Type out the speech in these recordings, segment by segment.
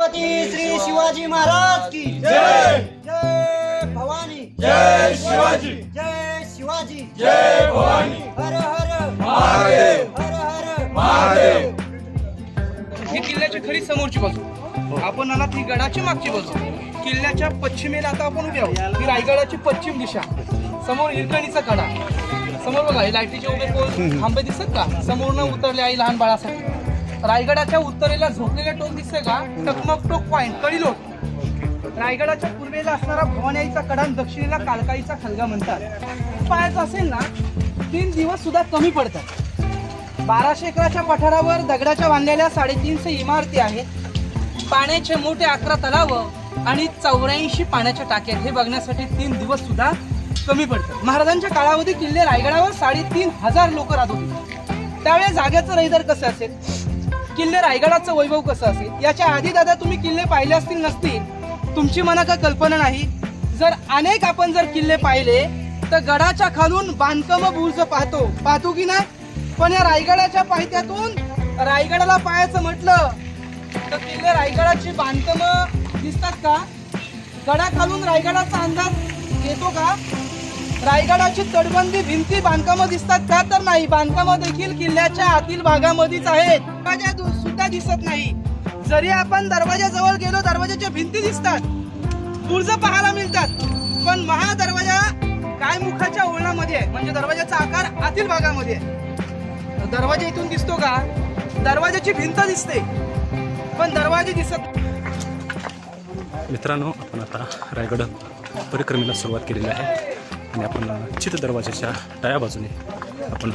छत्रपती श्री शिवाजी महाराज की जय. जय. भवानी. जय शिवाजी. जय शिवाजी. जय भवानी. हर हर. महादेव. हर हर. महादेव. ही किल्ल्याची खरी समोरची बाजू. आपण आलात ही गडाची मागची बाजू. किल्ल्याच्या पश्चिमेला आता आपण उभे आहोत. ही रायगडाची पश्चिम दिशा. समोर हिरकणीचा कडा. समोर बघा हे लाईटीचे उभे पोल. खांबे दिसत का? समोर न उतरले आई लहान बाळासाठी. रायगडाच्या उत्तरेला झोपलेला टोक दिसते का? टकमक टोक पॉइंट कळीलोट रायगडाच्या पूर्वेला असणारा भवानीचा कडा दक्षिणेला कालकाईचा खलगा म्हणतात. पाहायचं असेल ना तीन दिवस सुद्धा कमी पडतात. बाराशे एकराच्या पठारावर दगडाच्या बांधलेल्या साडेतीनशे इमारती आहेत. पाण्याचे मोठे अकरा तलाव आणि चौऱ्याऐंशी पाण्याच्या टाक्या हे बघण्यासाठी तीन दिवस सुद्धा कमी पडतात. महाराजांच्या काळामध्ये किल्ले रायगडावर साडेतीन हजार लोक राहत होते. त्यावेळेस जाग्याचं रहिदार कसं असेल? किल्ले रायगडाचं वैभव कसं असेल? याच्या आधी दादा तुम्ही किल्ले पाहिले असतील नसतील. तुमची मना का कल्पना नाही? जर अनेक आपण जर किल्ले पाहिले तर गडाच्या खालून बांधकाम बुर्ज पाहतो. पाहतो की नाही? पण या रायगडाच्या पायथ्यातून रायगडाला पाहायचं म्हटलं तर किल्ले रायगडाची बांधकाम दिसतात का? गडाखालून रायगडाचा अंदाज येतो का? रायगडाची तटबंदी भिंती बांधकामं दिसतात. का तर नाही? बांधकामं देखील किल्ल्याच्या आतील भागामध्येच आहेत. दरवाजा सुद्धा दिसत नाही. जरी आपण दरवाजाजवळ गेलो दरवाजाच्या भिंती दिसतात. बुर्ज पाहायला मिळतात. पण महा दरवाजा काय मुखाच्या ओळणामध्ये आहे? म्हणजे दरवाजाचा आकार आतील भागामध्ये आहे. दरवाजा इथून दिसतो का? दरवाजाची भिंत दिसते. पण दरवाजे दिसत मित्रांनो आपण आता रायगड परिक्रमेला सुरुवात केलेली आहे. आणि आपण चित दरवाजाच्या डाव्या बाजूने आपण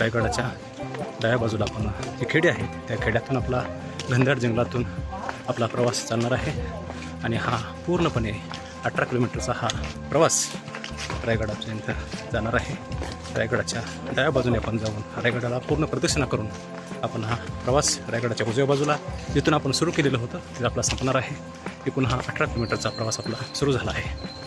रायगडाच्या डाव्या बाजूला आपण जे खेडे आहेत त्या खेड्यातून आपला घनदाट जंगलातून आपला प्रवास चालणार आहे. आणि हा पूर्णपणे अठरा किलोमीटरचा हा प्रवास रायगडापर्यंत जाणार आहे. रायगडाच्या डाव्या बाजूने आपण जाऊन रायगडाला पूर्ण प्रदक्षिणा करून आपण हा प्रवास रायगडाच्या उजव्या बाजूला जिथून आपण सुरू केलेलं होतं तिथं आपला संपणार आहे. एकूण हा अठरा किलोमीटरचा प्रवास आपला सुरू झाला आहे.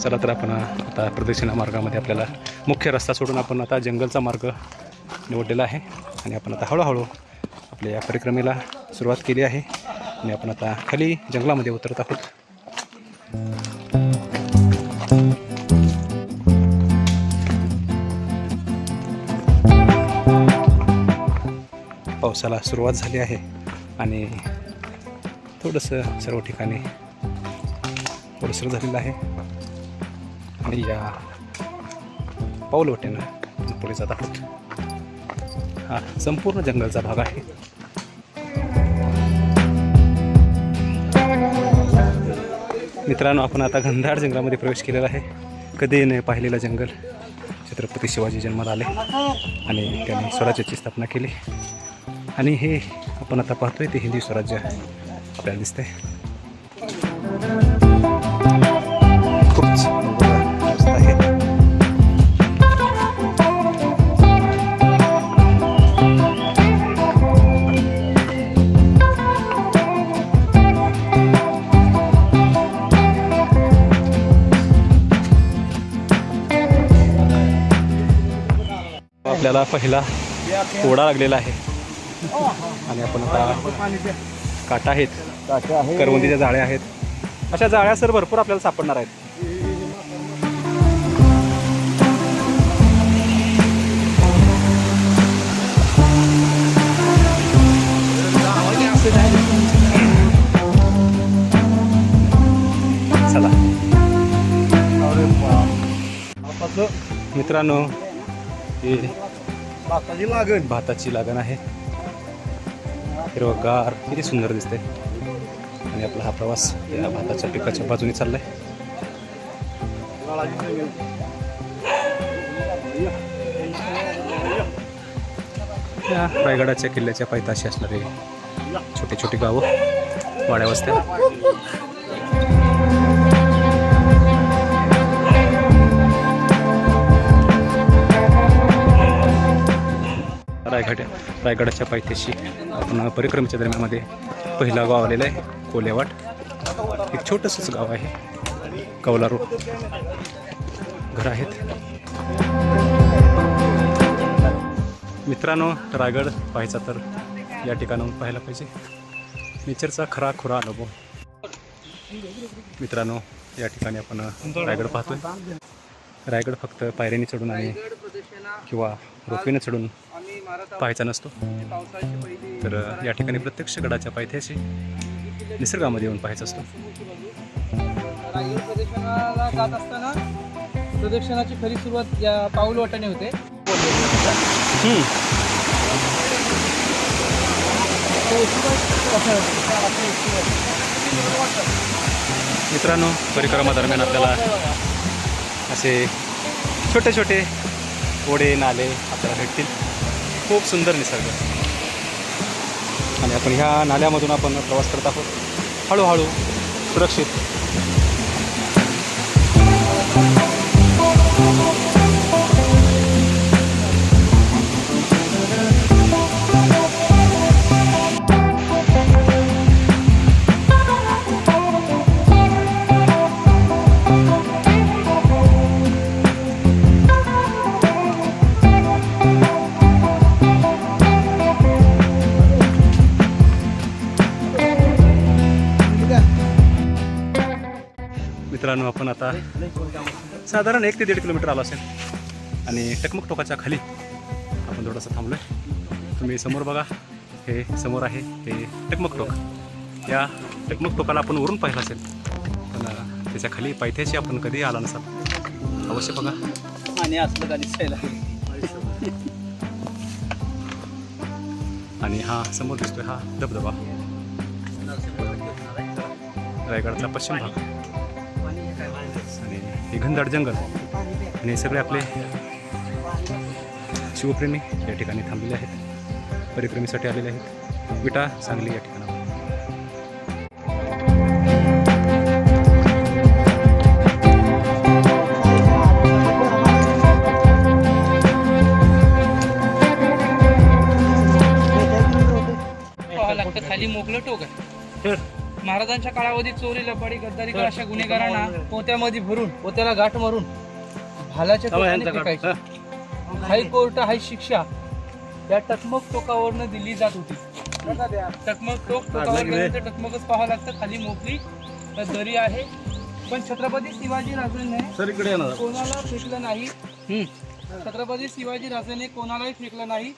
चला तर आपण आता प्रदक्षिणा मार्गामध्ये आपल्याला मुख्य रस्ता सोडून आपण आता जंगलचा मार्ग निवडलेला आहे. आणि आपण आता हळूहळू आपल्या या परिक्रमेला सुरुवात केली आहे. आणि आपण आता खाली जंगलामध्ये उतरत आहोत. पावसाला सुरुवात झाली आहे. आणि थोडंसं सर्व ठिकाणी ओलसर झालेलं आहे. या पाऊलवटेनं आपण पुढे जात आहोत हा संपूर्ण जंगलचा भाग आहे मित्रांनो आपण आता घनदाट जंगलामध्ये प्रवेश केलेला आहे कधी नाही पाहिलेलं जंगल छत्रपती शिवाजी जन्माला आले आणि त्यांनी स्वराज्याची स्थापना केली आणि हे आपण आता पाहतोय ते हिंदी स्वराज्य आपल्याला दिसतंय आपल्याला पहिला ओढा लागलेला आहे. आणि आपण आता काटा आहेत. करवंदीच्या जाळ्या आहेत. अशा जाळ्या सर भरपूर आपल्याला सापडणार आहेत. चला. मित्रांनो हे भाताची लागण. भाताची लागण आहे. हिरवगार किती सुंदर दिसते आणि आपला हा प्रवास या भाताच्या पिकाच्या बाजूने चाललाय. या रायगडाच्या किल्ल्याच्या पायथाशी असणारे छोटे छोटे गावं वाड्या वस्त्या. रायगड रायगडाच्या पायथ्याशी आपण परिक्रमेच्या दरम्यानमध्ये पहिला गाव आलेला आहे कोल्यावाट एक छोटंसंच गाव आहे कौलारू घर आहेत. मित्रांनो रायगड पाहायचा तर या ठिकाणाहून पाहायला पाहिजे. नेचरचा खरा खुरा अनुभव. मित्रांनो या ठिकाणी आपण रायगड पाहतोय. रायगड फक्त पायऱ्याने चढून आणि किंवा रोपवेने चढून पाहायचा नसतो. तर या ठिकाणी प्रत्यक्ष गडाच्या पायथ्याशी निसर्गामध्ये येऊन पाहायचा असतो. रायगड प्रदक्षिणाला जात असताना प्रदक्षिणाची खरी सुरुवात या पाऊल वाटाने होते. मित्रांनो परिक्रमा दरम्यान आपल्याला असे छोटे छोटे ओढे नाले आपल्याला भेटतील. खूप सुंदर निसर्ग. आणि आपण ह्या नाल्यामधून आपण प्रवास करत आहोत. हळूहळू सुरक्षित. मित्रांनो आपण आता साधारण एक ते दीड किलोमीटर आलो असेल. आणि टकमक टोकाच्या खाली आपण थोडंसं थांबलो आहे तुम्ही समोर बघा हे समोर आहे हे टकमक टोक. या टकमक टोकाला आपण वरून पाहिलं असेल पण त्याच्याखाली पायथ्याशी आपण कधी आला नसाल. अवश्य बघा. आणि असलं का दिसायला आणि हा समोर दिसतोय हा धबधबा. रायगडचा पश्चिम भाग. हे घनदाट जंगल. आणि हे सगळे आपले शिवप्रेमी या ठिकाणी थांबलेले आहेत. परिक्रमेसाठी आलेले आहेत. विटा सांगली या ठिकाणावर. खाली मोकळं टोक आहे महाराजांच्या काळामध्ये चोरी लपाडी गद्दारी कर अशा गुन्हेगारांना पोत्यामध्ये भरून पोत्याला गाठ मारून भालाच्या फेकायचे. हायकोर्ट हाय शिक्षा या टकमक टोकावरनं दिली जात होती. टकमक टोक टोकावर टकमकच पाहावं लागतं. खाली मोकळी दरी आहे. पण छत्रपती शिवाजी राजांनी सर इकडे येणार. कोणाला फेकलं नाही. छत्रपती शिवाजी राजाने कोणालाही फेकलं नाही.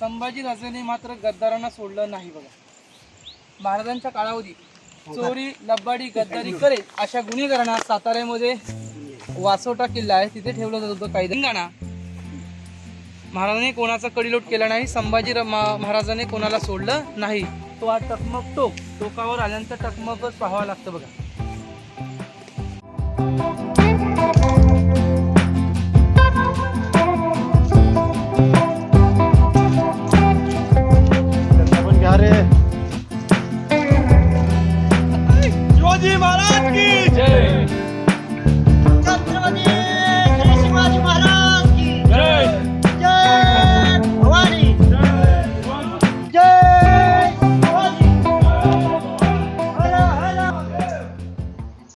संभाजी राजाने मात्र गद्दारांना सोडलं नाही बघा. महाराजांच्या काळावधी हो चोरी लब्बाडी गद्दारी करे अशा गुन्हेगारांना साताऱ्यामध्ये वासोटा किल्ला आहे. तिथे ठेवलं जात होतं कायदा. महाराजांनी कोणाचा कडीलोट केला नाही संभाजी महाराजांनी कोणाला सोडलं नाही. तो हा टकमक टोक. टोकावर आल्यानंतर टकमकच पाहावं लागतं बघा. મહારાજ કી જય.